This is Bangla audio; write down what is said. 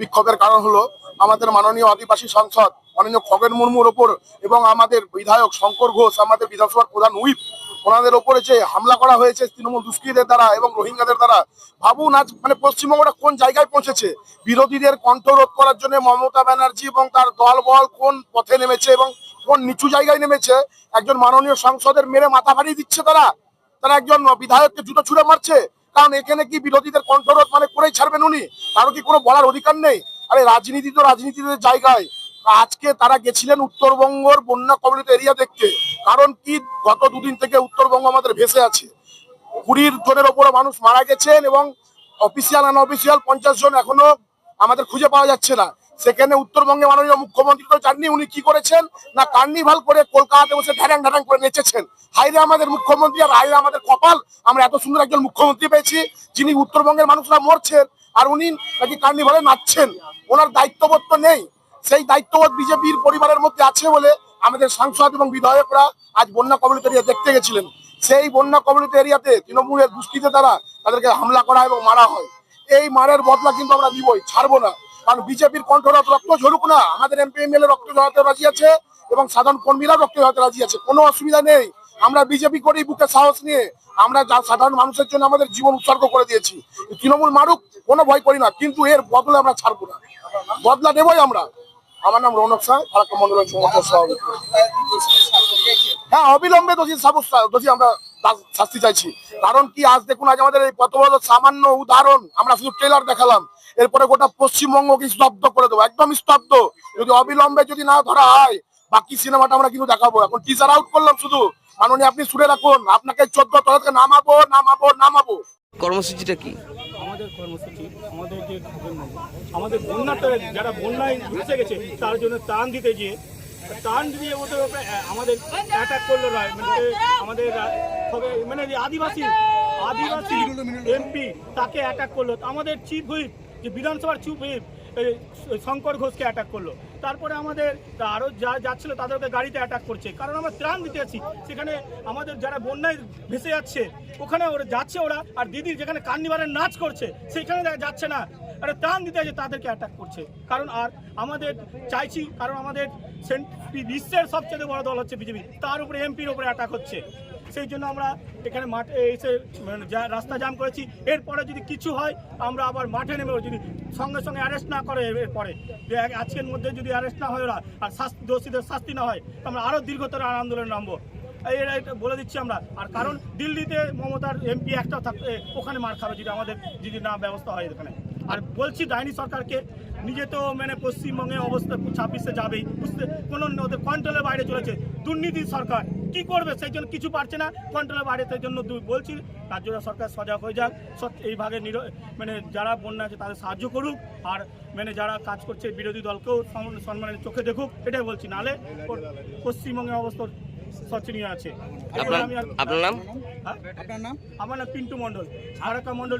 বিক্ষোভের কারণ হলো আমাদের মাননীয় আদিবাসী সংসদ মাননীয় খগেন মুর্মুর ওপর এবং আমাদের বিধায়ক শঙ্কর ঘোষ, আমাদের বিধানসভার প্রধান হুইপ ওনাদের ওপরে যে হামলা করা হয়েছে তৃণমূল দুষ্কৃতীদের দ্বারা এবং রোহিঙ্গাদের দ্বারা, ভাবুন আজ মানে পশ্চিমবঙ্গটা কোন জায়গায় পৌঁছেছে? বিরোধীদের কণ্ঠরোধ করার জন্য মমতা ব্যানার্জি এবং তার দলবল কোন পথে নেমেছে এবং কোন নিচু জায়গায় নেমেছে? একজন মাননীয় সংসদের মেরে মাথা ফাড়িয়ে দিচ্ছে তারা। তারা একজন বিধায়ককে জুতো ছুড়ে মারছে। কারণ এখানে কি বিরোধীদের কণ্ঠরোধ মানে করেই ছাড়বেন উনি? কারও কি কোনো বলার অধিকার নেই? আরে রাজনীতি তো রাজনীতিদের জায়গায়। আজকে তারা গেছিলেন উত্তরবঙ্গর বন্যা কবলিত এরিয়া দেখতে। কারণ কি? গত দুদিন থেকে উত্তরবঙ্গ আমাদের ভেসে আছে। কুড়ির জনের ওপরে মানুষ মারা গেছেন এবং অফিসিয়াল, আনঅফিসিয়াল পঞ্চাশ জন এখনও আমাদের খুঁজে পাওয়া যাচ্ছে না। সেখানে উত্তরবঙ্গে মাননীয় মুখ্যমন্ত্রী তো জাননি উনি কি করেছেন? না কার্নিভাল করে কলকাতাতে বসে ঢ্যাং ঢ্যাং করে নেচেছেন। হাইরে আমাদের মুখ্যমন্ত্রী আর হাইরে আমাদের কপাল, আমরা এত সুন্দর একজন মুখ্যমন্ত্রী পেয়েছি, যিনি উত্তরবঙ্গের মানুষরা মরছেন, আর উনি নাকি কার্নিভালে নাচছেন। ওনার দায়িত্ববোধ তো নেই। সেই দায়িত্ববোধ বিজেপির পরিবারের মধ্যে আছে বলে আমাদের সাংসদ এবং বিধায়করা আজ বন্যা কবলিত এরিয়া দেখতে গেছিলেন। সেই বন্যা কবলিত এরিয়াতে তৃণমূলের দুষ্কৃতে দ্বারা তাদেরকে হামলা করা এবং মারা হয়। এই মারের বদলা কিন্তু আমরা দিবই ছাড়বো না। কারণ বিজেপির কণ্ঠরত রক্ত ঝরুক না। আমাদের এমপি, এমএলএ রক্ত ঝরাতে রাজি আছে এবং সাধারণ কর্মীরা রক্ত ঝরাতে রাজি আছে। কোনো অসুবিধা নেই। আমরা বিজেপি করি বুকে সাহস নিয়ে আমরা যা- সাধারণ মানুষের জন্য আমাদের জীবন উৎসর্গ করে দিয়েছি। তৃণমূল মারুক, কোনো ভয় করি না। কিন্তু এর বদলে আমরা ছাড়বো না। বদলা নেবই আমরা। আমার নাম রৌনক শাহ ফারাক্কা মন্ডলের সমর্থক সভাপতি। হ্যাঁ অবিলম্বে দোষী সাবস্তা দোষী আমরা শাস্তি চাইছি। কারণ কি আজ দেখুন আজ আমাদের এই কত বড় সামান্য উদাহরণ আমরা শুধু ট্রেলার দেখালাম। এরপরে গোটা পশ্চিমবঙ্গকে স্তব্ধ করে দেবো একদম স্তব্ধ। যদি অবিলম্বে যদি না ধরা হয় বাকি সিনেমাটা আমরা কিন্তু দেখাবো। এখন টিজার আউট করলাম শুধু। মাননীয় আপনি শুনে রাখুন আপনাকে চোদ্দ তলা থেকে নামাবো নামাবো নামাবো। কর্মসূচিটা কি? আমাদের কর্মসূচি আমাদের যে আমাদের যারা বন্যায় গেছে তার জন্য ত্রাণ দিতে গিয়ে ত্রাণ দিয়ে ওদের আমাদের অ্যাটাক করল রায় মানে আমাদের মানে আদিবাসী আদিবাসী এমপি তাকে অ্যাটাক করল। আমাদের চিফ হুইপ যে বিধানসভার চিফ হুইপ শঙ্কর ঘোষকে অ্যাটাক করল। তারপরে আমাদের আরও যা যাচ্ছিল তাদেরকে গাড়িতে অ্যাটাক করছে। কারণ আমরা ত্রাণ দিতে আছি সেখানে আমাদের যারা বন্যায় ভেসে যাচ্ছে, ওখানে ওরা যাচ্ছে ওরা, আর দিদি যেখানে কান্নিবারের নাচ করছে, সেখানে যাচ্ছে না। আরে ত্রাণ দিতে আছে তাদেরকে অ্যাটাক করছে। কারণ আর আমাদের চাইছি, কারণ আমাদের বিশ্বের সবচেয়ে বড় দল হচ্ছে বিজেপি। তার উপরে এমপির উপরে অ্যাটাক হচ্ছে। সেই জন্য আমরা এখানে মাঠে এসে মানে রাস্তা জাম করেছি। এরপরে যদি কিছু হয়, আমরা আবার মাঠে নেমে যদি সঙ্গে সঙ্গে অ্যারেস্ট না করে এরপরে। যে আজকের মধ্যে যদি অ্যারেস্ট না হয় ওরা, আর শাস্তি, দোষীদের শাস্তি না হয় আমরা আরও দীর্ঘতর আন্দোলনে নামবো। এটা বলে দিচ্ছি আমরা। আর কারণ দিল্লিতে মমতার এমপি একটা থাকতে ওখানে মার খাবে যদি আমাদের যদি না ব্যবস্থা হয় এখানে। আর বলছি ডাইনি সরকারকে নিজে তো মানে পশ্চিমবঙ্গে অবস্থা ছাব্বিশে যাবেই বুঝতে কোনো ওদের কন্ট্রোলের বাইরে চলেছে দুর্নীতি সরকার কি করবে? সেই জন্য কিছু পারছে না কন্ট্রোলের বাইরে সেই জন্য দু- বলছি রাজ্য সরকার সজাগ হয়ে যাক সৎ- এই ভাগে নির- মানে যারা বন্যা আছে তাদের সাহায্য করুক আর মানে যারা কাজ করছে বিরোধী দলকেও সম্মানের চোখে দেখুক এটাই বলছি। নালে পশ্চিমবঙ্গের অবস্থা শোচনীয় আছে। আপনার আমি আর নাম? হ্যাঁ? আমার নাম পিন্টু মন্ডল আরাকা মন্ডল